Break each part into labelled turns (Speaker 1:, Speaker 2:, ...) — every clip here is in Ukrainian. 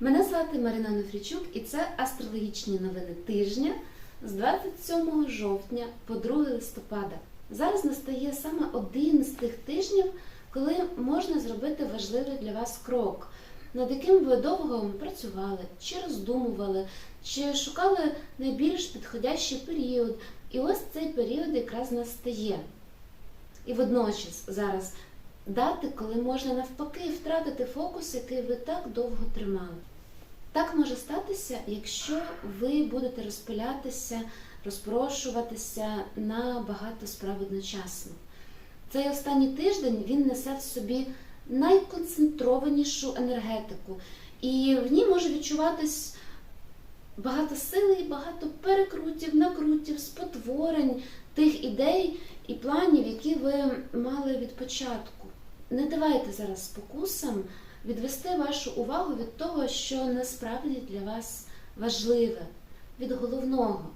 Speaker 1: Мене звати Марина Нефрічук і це астрологічні новини тижня з 27 жовтня по 2 листопада. Зараз настає саме один з тих тижнів, коли можна зробити важливий для вас крок, над яким ви довго працювали, чи роздумували, чи шукали найбільш підходящий період. І ось цей період якраз настає. І водночас зараз дати, коли можна навпаки втратити фокус, який ви так довго тримали. Так може статися, якщо ви будете розпилятися, розпрошуватися на багато справ одночасно. Цей останній тиждень він несе в собі найконцентрованішу енергетику, і в ній може відчуватись багато сили і багато перекрутів, накрутів, спотворень тих ідей і планів, які ви мали від початку. Не давайте зараз спокусам відвести вашу увагу від того, що насправді для вас важливе, від головного.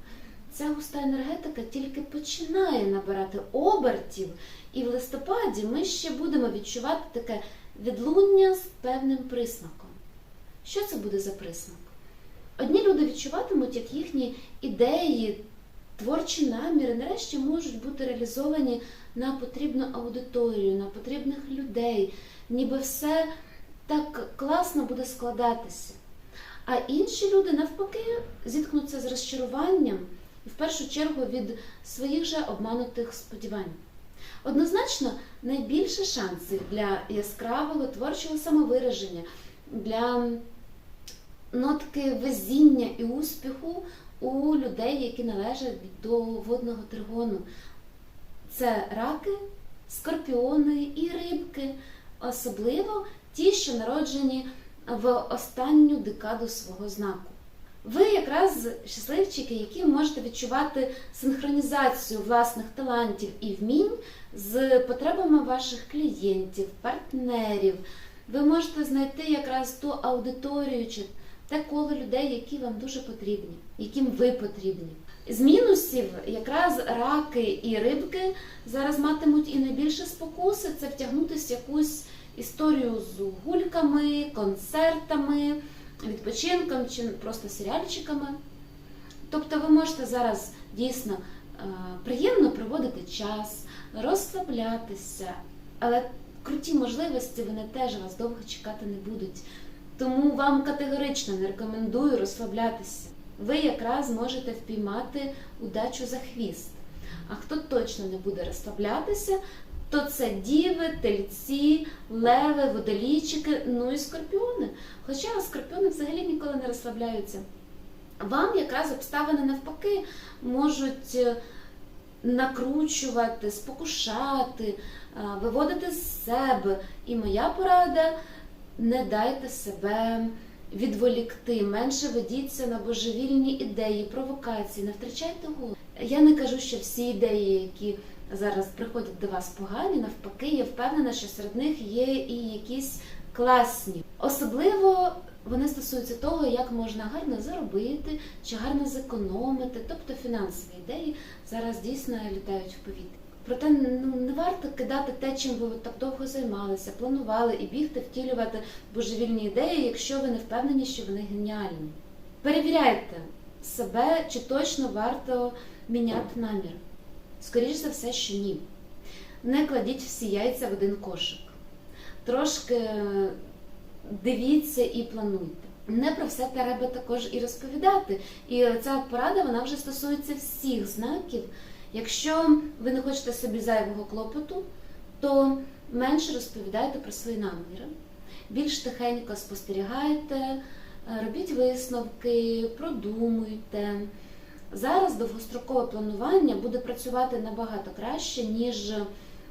Speaker 1: Ця густа енергетика тільки починає набирати обертів, і в листопаді ми ще будемо відчувати таке відлуння з певним присмаком. Що це буде за присмак? Одні люди відчуватимуть, як їхні ідеї, творчі наміри нарешті можуть бути реалізовані на потрібну аудиторію, на потрібних людей, ніби все так класно буде складатися. А інші люди навпаки зіткнуться з розчаруванням і в першу чергу від своїх же обманутих сподівань. Однозначно, найбільше шансів для яскравого творчого самовираження, для нотки везіння і успіху у людей, які належать до водного тригону. Це раки, скорпіони і рибки, особливо ті, що народжені в останню декаду свого знаку. Ви якраз щасливчики, які можете відчувати синхронізацію власних талантів і вмінь з потребами ваших клієнтів, партнерів. Ви можете знайти якраз ту аудиторію чи те коло людей, які вам дуже потрібні, яким ви потрібні. З мінусів якраз раки і рибки зараз матимуть і найбільше спокуси це втягнутися в якусь історію з гульками, концертами, відпочинком чи просто серіальчиками. Тобто ви можете зараз дійсно е, приємно проводити час, розслаблятися, але круті можливості вони теж вас довго чекати не будуть. Тому вам категорично не рекомендую розслаблятися. Ви якраз можете впіймати удачу за хвіст. А хто точно не буде розслаблятися, то це діви, тельці, леви, водолійчики, ну і скорпіони. Хоча скорпіони взагалі ніколи не розслабляються. Вам якраз обставини навпаки можуть е, накручувати, спокушати, е, виводити з себе. І моя порада не дайте себе відволікти, менше ведіться на божевільні ідеї, провокації, не втрачайте голову. Я не кажу, що всі ідеї, які зараз приходять до вас погані, навпаки, я впевнена, що серед них є і якісь класні. Особливо вони стосуються того, як можна гарно заробити чи гарно зекономити, тобто фінансові ідеї зараз дійсно літають в повітрі. Проте ну не варто кидати те, чим ви так довго займалися, планували і бігти, втілювати божевільні ідеї, якщо ви не впевнені, що вони геніальні. Перевіряйте себе, чи точно варто міняти намір. Скоріше за все, що ні. Не кладіть всі яйця в один кошик. Трошки дивіться і плануйте. Не про все треба також і розповідати. І ця порада вона вже стосується всіх знаків. Якщо ви не хочете собі зайвого клопоту, то менше розповідайте про свої наміри, більш тихенько спостерігайте, робіть висновки, продумуйте. Зараз довгострокове планування буде працювати набагато краще, ніж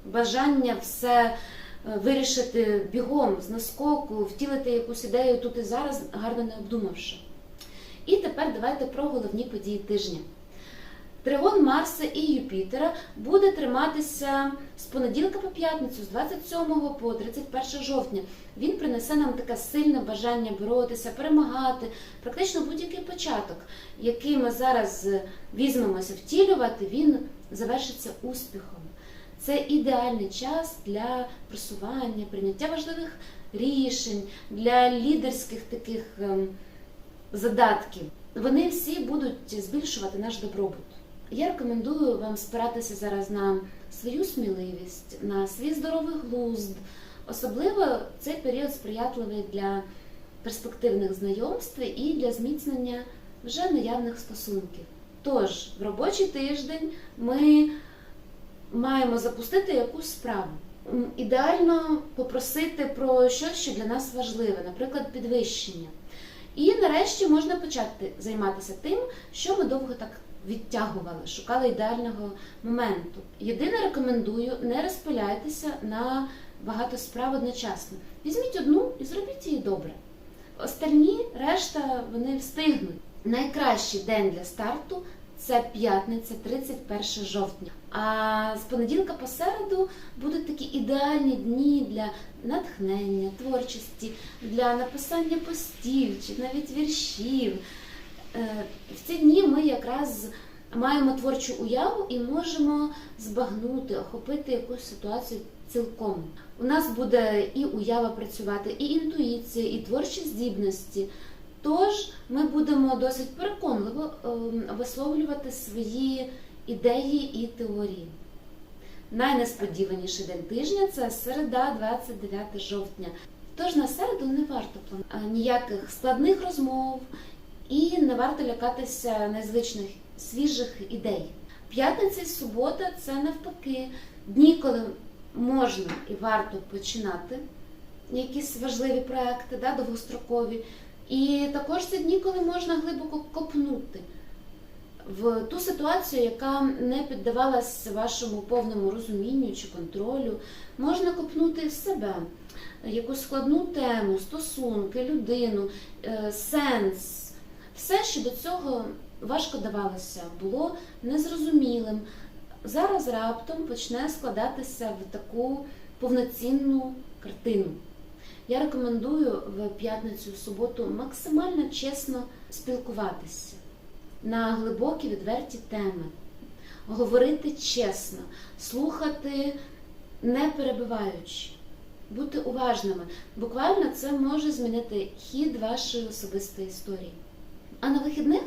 Speaker 1: бажання все вирішити бігом з наскоку, втілити якусь ідею тут і зараз, гарно не обдумавши. І тепер давайте про головні події тижня. Тригон Марса і Юпітера буде триматися з понеділка по п'ятницю, з 27 по 31 жовтня. Він принесе нам таке сильне бажання боротися, перемагати, практично будь-який початок, який ми зараз візьмемося втілювати, він завершиться успіхом. Це ідеальний час для просування, прийняття важливих рішень, для лідерських таких ем, задатків, вони всі будуть збільшувати наш добробут. Я рекомендую вам спиратися зараз на свою сміливість, на свій здоровий глузд. Особливо цей період сприятливий для перспективних знайомств і для зміцнення вже наявних стосунків. Тож, в робочий тиждень ми маємо запустити якусь справу. Ідеально попросити про щось, що для нас важливе, наприклад, підвищення. І нарешті можна почати займатися тим, що ми довго так відтягували, шукали ідеального моменту. Єдине рекомендую, не розпиляйтеся на багато справ одночасно. Візьміть одну і зробіть її добре. Остальні, решта, вони встигнуть. Найкращий день для старту це п'ятниця, 31 жовтня. А з понеділка по середу будуть такі ідеальні дні для натхнення, творчості, для написання постів чи навіть віршів. Е, В ці дні ми якраз маємо творчу уяву і можемо збагнути, охопити якусь ситуацію цілком. У нас буде і уява працювати, і інтуїція, і творчі здібності. Тож ми будемо досить переконливо ем, висловлювати свої ідеї і теорії. Найнесподіваніший день тижня це середа, 29 жовтня. Тож на середу не варто планувати ніяких складних розмов і не варто лякатися незвичних свіжих ідей. П'ятниця і субота це навпаки дні, коли можна і варто починати якісь важливі проекти, да, довгострокові. І також це дні, коли можна глибоко копнути в ту ситуацію, яка не піддавалась вашому повному розумінню чи контролю. Можна копнути в себе якусь складну тему, стосунки, людину, е, сенс. Все, що до цього важко давалося, було незрозумілим. Зараз раптом почне складатися в таку повноцінну картину. Я рекомендую в п'ятницю, в суботу максимально чесно спілкуватися на глибокі відверті теми, говорити чесно, слухати не перебиваючи, бути уважними. Буквально це може змінити хід вашої особистої історії. А на вихідних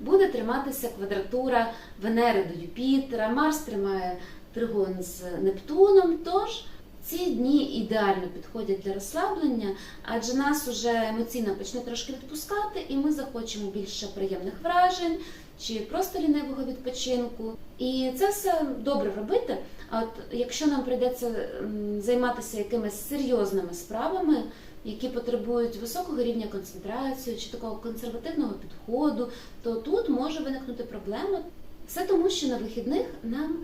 Speaker 1: буде триматися квадратура Венери до Юпітера, Марс тримає тригон з Нептуном. Тож ці дні ідеально підходять для розслаблення, адже нас уже емоційно почне трошки відпускати, і ми захочемо більше приємних вражень чи просто лінивого відпочинку. І це все добре робити. А от якщо нам прийдеться займатися якимись серйозними справами, які потребують високого рівня концентрації чи такого консервативного підходу, то тут може виникнути проблема. Все тому, що на вихідних нам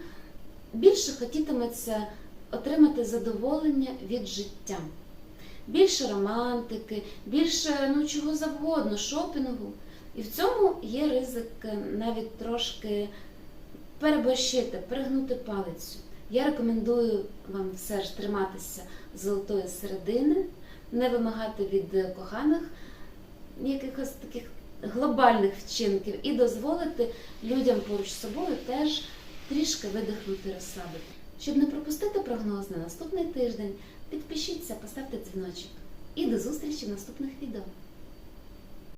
Speaker 1: більше хотітиметься отримати задоволення від життя. Більше романтики, більше ну чого завгодно, шопінгу. І в цьому є ризик е, навіть трошки переборщити, перегнути палицю. Я рекомендую вам все ж триматися золотої середини, не вимагати від коханих якихось таких глобальних вчинків і дозволити людям поруч з собою теж трішки видихнути, розслабити. Щоб не пропустити прогноз на наступний тиждень, підпишіться, поставте дзвіночок. І до зустрічі в наступних відео.